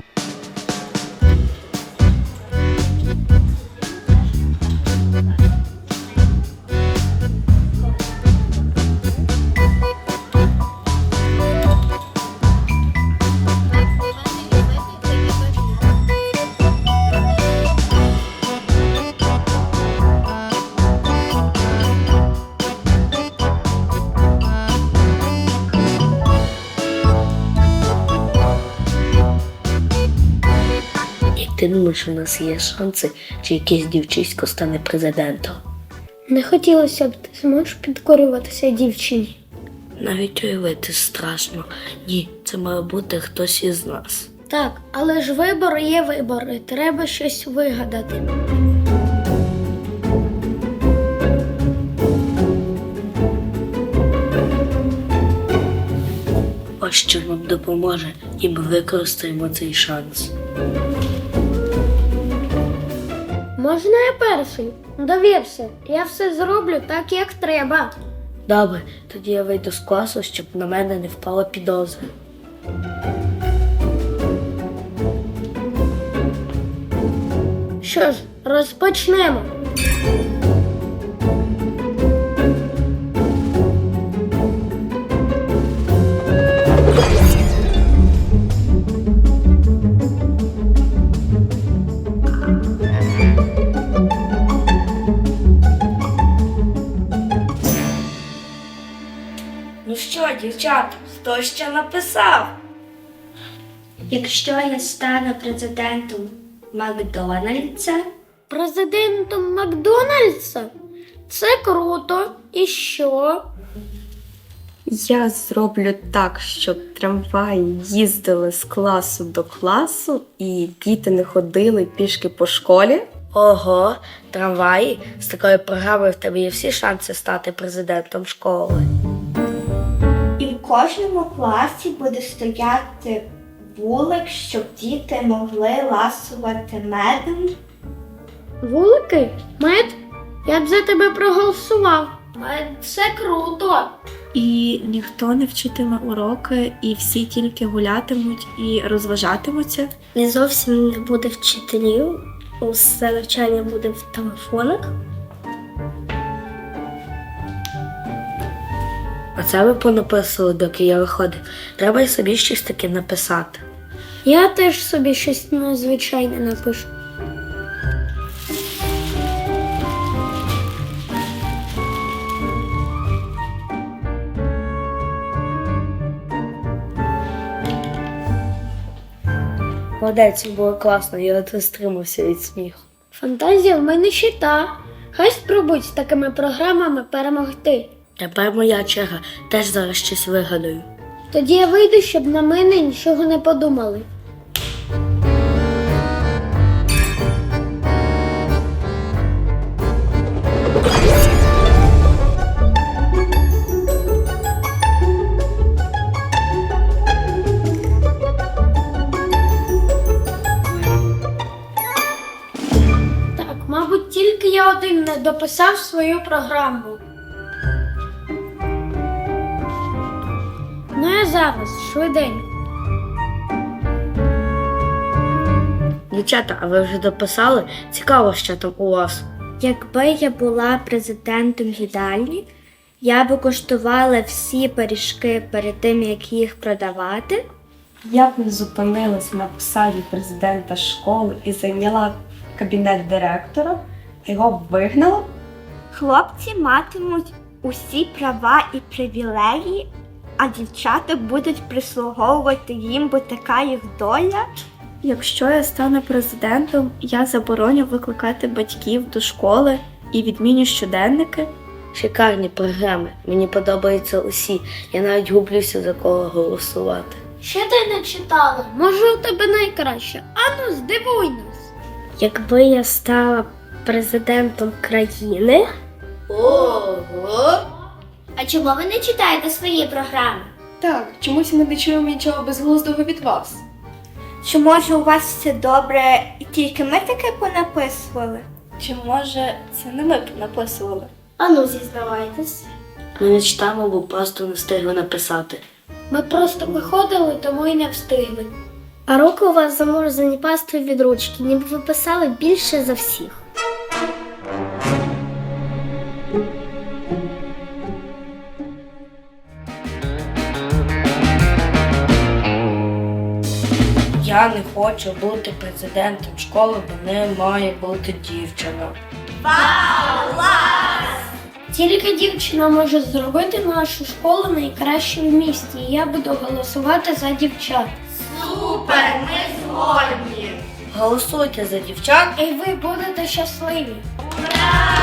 Bye. Ти думаєш, у нас є шанси, чи якесь дівчисько стане президентом? Не хотілося б, ти зможеш підкорюватися дівчині. Навіть уявити страшно. Ні, це має бути хтось із нас. Так, але ж вибори є вибори, треба щось вигадати. Ось що нам допоможе, і ми використаємо цей шанс. Можна я перший? Довірся, я все зроблю так, як треба. Добре, тоді я вийду з класу, щоб на мене не впала підозра. Що ж, розпочнемо. Ну що, дівчата, хто ще написав? Якщо я стану президентом Макдональдса, Президентом Макдональдса? Це круто. І що? Я зроблю так, щоб трамваї їздили з класу до класу, і діти не ходили пішки по школі. Ого, трамваї. З такою програмою в тебе є всі шанси стати президентом школи. Кожному класі буде стояти вулик, щоб діти могли ласувати медом. Вулики? Мед? Я б за тебе проголосував. Мед це круто. І ніхто не вчитиме уроки, і всі тільки гулятимуть і розважатимуться. Не зовсім не буде вчителів. Усе навчання буде в телефонах. А це ви понаписували, доки я виходив. Треба й собі щось таке написати. Я теж собі щось незвичайне напишу. Молодець, було класно, я ледве стримався від сміху. Фантазія в мене ще та. Хай спробують з такими програмами перемогти. Тепер моя черга, теж зараз щось вигадаю. Тоді я вийду, щоб на мене нічого не подумали. Так, мабуть, тільки я один не дописав свою програму. Зараз, швиденько. Дівчата, а ви вже дописали? Цікаво, що там у вас. Якби я була президентом їдальні, я би коштувала всі пиріжки перед тим, як їх продавати. Я б не зупинилась на посаді президента школи і зайняла кабінет директора, а його б вигнала. Хлопці матимуть усі права і привілеї, а дівчата будуть прислуговувати їм, бо така їх доля. Якщо я стану президентом, я забороню викликати батьків до школи і відміню щоденники. Шикарні програми. Мені подобаються усі. Я навіть гублюся за кого голосувати. Ще ти не читала. Може, у тебе найкраще. Ану, здивуй нас. Якби я стала президентом країни. Ого! А чому ви не читаєте свої програми? Так, чомусь ми не чуємо нічого безглуздого від вас. Чи може у вас все добре і тільки ми таке понаписували? Чи може це не ми написували? Ану, зізнавайтесь. Ми не читаємо, бо просто не встигли написати. Ми просто виходили, тому й не встигли. А руки у вас заморозані пастою від ручки, ніби ви писали більше за всіх. Я не хочу бути президентом школи, бо не має бути дівчина. Тільки дівчина може зробити нашу школу найкращою в місті, і я буду голосувати за дівчат. Супер, ми згодні! Голосуйте за дівчат. І ви будете щасливі. Ура!